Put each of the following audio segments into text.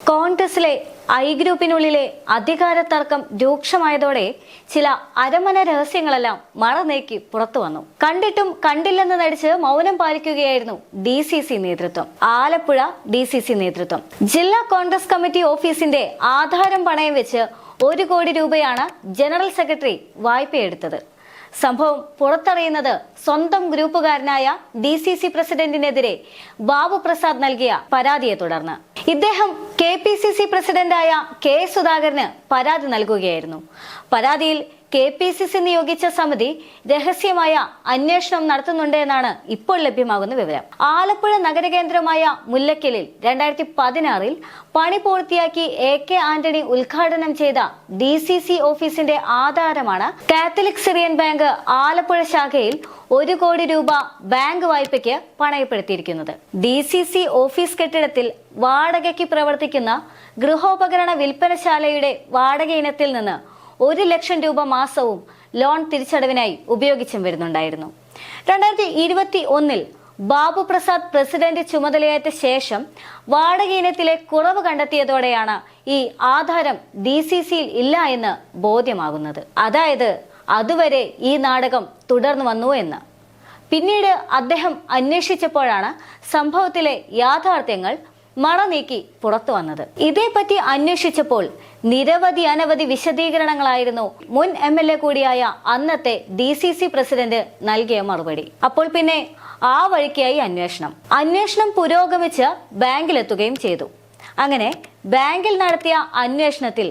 കോൺഗ്രസിലെ ഐ ഗ്രൂപ്പിനുള്ളിലെ അധികാര തർക്കം രൂക്ഷമായതോടെ ചില അരമന രഹസ്യങ്ങളെല്ലാം മറ നീക്കി പുറത്തു വന്നു. കണ്ടിട്ടും കണ്ടില്ലെന്ന് നടിച്ച് മൗനം പാലിക്കുകയായിരുന്നു ഡി സി സി നേതൃത്വം. ആലപ്പുഴ ഡി സി സി നേതൃത്വം. ജില്ലാ കോൺഗ്രസ് കമ്മിറ്റി ഓഫീസിന്റെ ആധാരം പണയം വെച്ച് ഒരു കോടി രൂപയാണ് ജനറൽ സെക്രട്ടറി വായ്പയെടുത്തത്. സംഭവം പുറത്തറിയുന്നത് സ്വന്തം ഗ്രൂപ്പുകാരനായ ഡി സി സി പ്രസിഡന്റിനെതിരെ ബാബു പ്രസാദ് നൽകിയ പരാതിയെ തുടർന്ന്. ഇദ്ദേഹം കെ പി സി സി പ്രസിഡന്റായ കെ സുധാകരന് പരാതി നൽകുകയായിരുന്നു. പരാതിയിൽ കെ പി സി സി നിയോഗിച്ച സമിതി രഹസ്യമായ അന്വേഷണം നടത്തുന്നുണ്ട് എന്നാണ് ഇപ്പോൾ ലഭ്യമാകുന്ന വിവരം. ആലപ്പുഴ നഗരകേന്ദ്രമായ മുല്ലക്കലിൽ രണ്ടായിരത്തി പതിനാറിൽ പണി പൂർത്തിയാക്കി എ കെ ആന്റണി ഉദ്ഘാടനം ചെയ്ത ഡി സി സി ഓഫീസിന്റെ ആധാരമാണ് കാത്തലിക് സിറിയൻ ബാങ്ക് ആലപ്പുഴ ശാഖയിൽ ഒരു കോടി രൂപ ബാങ്ക് വായ്പയ്ക്ക് പണയപ്പെടുത്തിയിരിക്കുന്നത്. ഡി സി സി ഓഫീസ് കെട്ടിടത്തിൽ വാടകയ്ക്ക് പ്രവർത്തിക്കുന്ന ഗൃഹോപകരണ വിൽപ്പനശാലയുടെ വാടക ഇനത്തിൽ നിന്ന് ഒരു ലക്ഷം രൂപ മാസവും ലോൺ തിരിച്ചടവിനായി ഉപയോഗിച്ചും വരുന്നുണ്ടായിരുന്നു. രണ്ടായിരത്തി ഇരുപത്തി ഒന്നിൽ ബാബു പ്രസാദ് പ്രസിഡന്റ് ചുമതലയേറ്റ ശേഷം വാടക ഇനത്തിലെ കുറവ് കണ്ടെത്തിയതോടെയാണ് ഈ ആധാരം ഡി സി സിയിൽ ഇല്ല എന്ന് ബോധ്യമാകുന്നത്. അതായത് അതുവരെ ഈ നാടകം തുടർന്നു വന്നു എന്ന്. പിന്നീട് അദ്ദേഹം അന്വേഷിച്ചപ്പോഴാണ് സംഭവത്തിലെ യാഥാർത്ഥ്യങ്ങൾ മറ നീക്കി പുറത്തു വന്നത്. ഇതേപ്പറ്റി അന്വേഷിച്ചപ്പോൾ നിരവധി അനവധി വിശദീകരണങ്ങളായിരുന്നു മുൻ എം എൽ എ കൂടിയായ അന്നത്തെ ഡി സി സി പ്രസിഡന്റ് നൽകിയ മറുപടി. അപ്പോൾ പിന്നെ ആ വഴിക്കായി അന്വേഷണം. അന്വേഷണം പുരോഗമിച്ച് ബാങ്കിലെത്തുകയും ചെയ്തു. അങ്ങനെ ബാങ്കിൽ നടത്തിയ അന്വേഷണത്തിൽ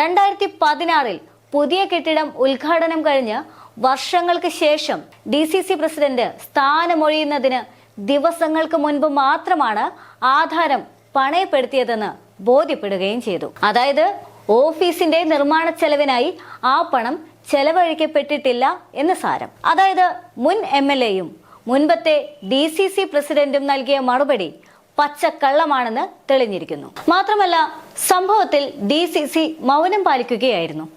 രണ്ടായിരത്തി പതിനാറിൽ പുതിയ കെട്ടിടം ഉദ്ഘാടനം കഴിഞ്ഞ് വർഷങ്ങൾക്ക് ശേഷം ഡി സി സി പ്രസിഡന്റ് സ്ഥാനമൊഴിയുന്നതിന് ദിവസങ്ങൾക്ക് മുൻപ് മാത്രമാണ് ആധാരം പണയപ്പെടുത്തിയതെന്ന് ബോധ്യപ്പെടുകയും ചെയ്തു. അതായത് ഓഫീസിന്റെ നിർമ്മാണ ചെലവിനായി ആ പണം ചെലവഴിക്കപ്പെട്ടിട്ടില്ല എന്ന് സാരം. അതായത് മുൻ എം എൽ എയും മുൻപത്തെ ഡി സി സി പ്രസിഡന്റും നൽകിയ മറുപടി പച്ചക്കള്ളമാണെന്ന് തെളിഞ്ഞിരിക്കുന്നു. മാത്രമല്ല സംഭവത്തിൽ ഡി സി സി മൗനം പാലിക്കുകയായിരുന്നു.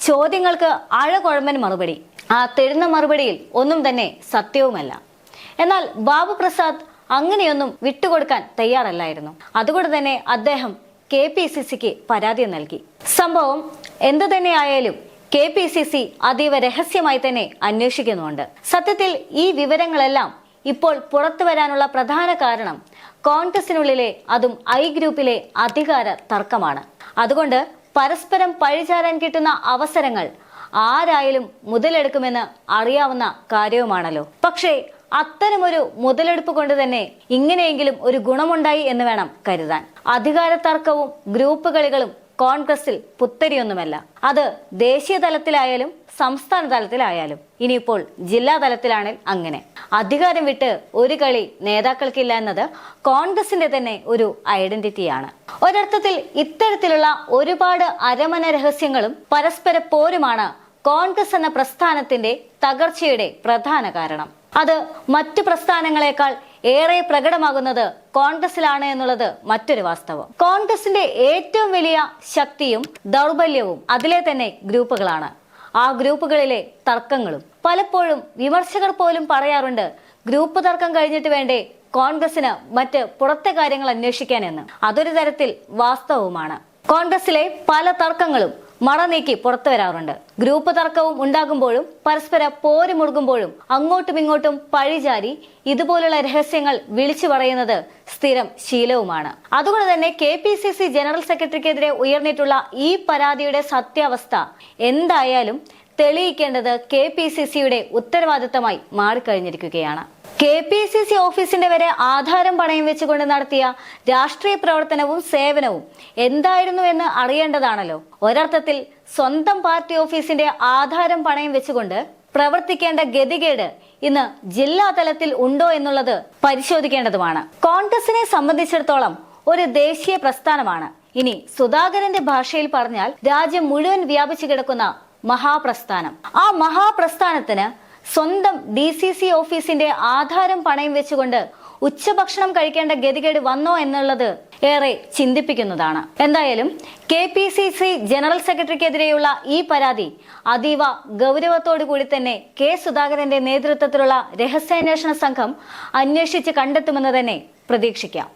ചോദ്യങ്ങൾക്ക് ആഴകുഴമ്പൻ മറുപടി. ആ തരുന്ന മറുപടിയിൽ ഒന്നും തന്നെ സത്യവുമല്ല. എന്നാൽ ബാബു പ്രസാദ് അങ്ങനെയൊന്നും വിട്ടുകൊടുക്കാൻ തയ്യാറല്ലായിരുന്നു. അതുകൊണ്ട് തന്നെ അദ്ദേഹം കെ പി സി സിക്ക് പരാതി നൽകി. സംഭവം എന്തു തന്നെയായാലും കെ പി സി സി അതീവ രഹസ്യമായി തന്നെ അന്വേഷിക്കുന്നുണ്ട് സത്യത്തിൽ ഈ വിവരങ്ങളെല്ലാം ഇപ്പോൾ പുറത്തു വരാനുള്ള പ്രധാന കാരണം കോൺഗ്രസിനുള്ളിലെ അതും ഐ ഗ്രൂപ്പിലെ അധികാര തർക്കമാണ്. അതുകൊണ്ട് പരസ്പരം പഴിചാരാൻ കിട്ടുന്ന അവസരങ്ങൾ ആരായാലും മുതലെടുക്കുമെന്ന് അറിയാവുന്ന കാര്യവുമാണല്ലോ. പക്ഷേ അത്തരമൊരു മുതലെടുപ്പ് കൊണ്ട് തന്നെ ഇങ്ങനെയെങ്കിലും ഒരു ഗുണമുണ്ടായി എന്ന് വേണം കരുതാൻ. അധികാര തർക്കവും ഗ്രൂപ്പ് കളികളും കോൺഗ്രസിൽ പുത്തരിയൊന്നുമല്ല. അത് ദേശീയ തലത്തിലായാലും സംസ്ഥാന തലത്തിലായാലും. ഇനിയിപ്പോൾ ജില്ലാ തലത്തിലാണെങ്കിൽ അങ്ങനെ. അധികാരം വിട്ട് ഒരു കളി നേതാക്കൾക്കില്ല എന്നത് കോൺഗ്രസിന്റെ തന്നെ ഒരു ഐഡന്റിറ്റിയാണ്. ഒരർത്ഥത്തിൽ ഇത്തരത്തിലുള്ള ഒരുപാട് അരമന രഹസ്യങ്ങളും പരസ്പര പോരുമാണ് കോൺഗ്രസ് എന്ന പ്രസ്ഥാനത്തിന്റെ തകർച്ചയുടെ പ്രധാന കാരണം. അത് മറ്റു പ്രസ്ഥാനങ്ങളെക്കാൾ ഏറെ പ്രകടമാകുന്നത് കോൺഗ്രസിലാണ് എന്നുള്ളത് മറ്റൊരു വാസ്തവം. കോൺഗ്രസിന്റെ ഏറ്റവും വലിയ ശക്തിയും ദൗർബല്യവും അതിലെ തന്നെ ഗ്രൂപ്പുകളാണ്. ആ ഗ്രൂപ്പുകളിലെ തർക്കങ്ങളും പലപ്പോഴും വിമർശകർ പോലും പറയാറുണ്ട് ഗ്രൂപ്പ് തർക്കം കഴിഞ്ഞിട്ട് വേണ്ടേ കോൺഗ്രസിന് മറ്റ് പുറത്തെ കാര്യങ്ങൾ അന്വേഷിക്കാനെന്ന് അതൊരു തരത്തിൽ വാസ്തവവുമാണ്. കോൺഗ്രസിലെ പല തർക്കങ്ങളും മറ നീക്കി പുറത്തു വരാറുണ്ട്. ഗ്രൂപ്പ് തർക്കവും ഉണ്ടാകുമ്പോഴും പരസ്പര പോര് മുറുകുമ്പോഴും അങ്ങോട്ടും ഇങ്ങോട്ടും പഴിചാരി ഇതുപോലുള്ള രഹസ്യങ്ങൾ വിളിച്ചു പറയുന്നത് സ്ഥിരം ശീലവുമാണ്. അതുകൊണ്ട് തന്നെ K P C C general സെക്രട്ടറിക്കെതിരെ ഉയർന്നിട്ടുള്ള ഈ പരാതിയുടെ സത്യാവസ്ഥ എന്തായാലും തെളിയിക്കേണ്ടത് കെ പി സി സിയുടെ ഉത്തരവാദിത്തമായി മാറിക്കഴിഞ്ഞിരിക്കുകയാണ്. കെ പി സി സി ഓഫീസിന്റെ വരെ ആധാരം പണയം വെച്ചുകൊണ്ട് നടത്തിയ രാഷ്ട്രീയ പ്രവർത്തനവും സേവനവും എന്തായിരുന്നു എന്ന് അറിയേണ്ടതാണല്ലോ. ഒരർത്ഥത്തിൽ സ്വന്തം പാർട്ടി ഓഫീസിന്റെ ആധാരം പണയം വെച്ചുകൊണ്ട് പ്രവർത്തിക്കേണ്ട ഗതികേട് ഇന്ന് ജില്ലാ തലത്തിൽ ഉണ്ടോ എന്നുള്ളത് പരിശോധിക്കേണ്ടതുമാണ്. കോൺഗ്രസിനെ സംബന്ധിച്ചിടത്തോളം ഒരു ദേശീയ പ്രസ്ഥാനമാണ്. ഇനി സുധാകരന്റെ ഭാഷയിൽ പറഞ്ഞാൽ രാജ്യം മുഴുവൻ വ്യാപിച്ചു കിടക്കുന്ന മഹാപ്രസ്ഥാനം. ആ മഹാപ്രസ്ഥാനത്തിന് സ്വന്തം ഡി സി സി ഓഫീസിന്റെ ആധാരം പണയം വെച്ചുകൊണ്ട് ഉച്ചഭക്ഷണം കഴിക്കേണ്ട ഗതികേട് വന്നോ എന്നുള്ളത് ഏറെ ചിന്തിപ്പിക്കുന്നതാണ്. എന്തായാലും K P C C general സെക്രട്ടറിക്കെതിരെയുള്ള ഈ പരാതി അതീവ ഗൗരവത്തോടു കൂടി തന്നെ കെ സുധാകരന്റെ നേതൃത്വത്തിലുള്ള രഹസ്യാന്വേഷണ സംഘം അന്വേഷിച്ച് കണ്ടെത്തുമെന്ന് തന്നെ പ്രതീക്ഷിക്കാം.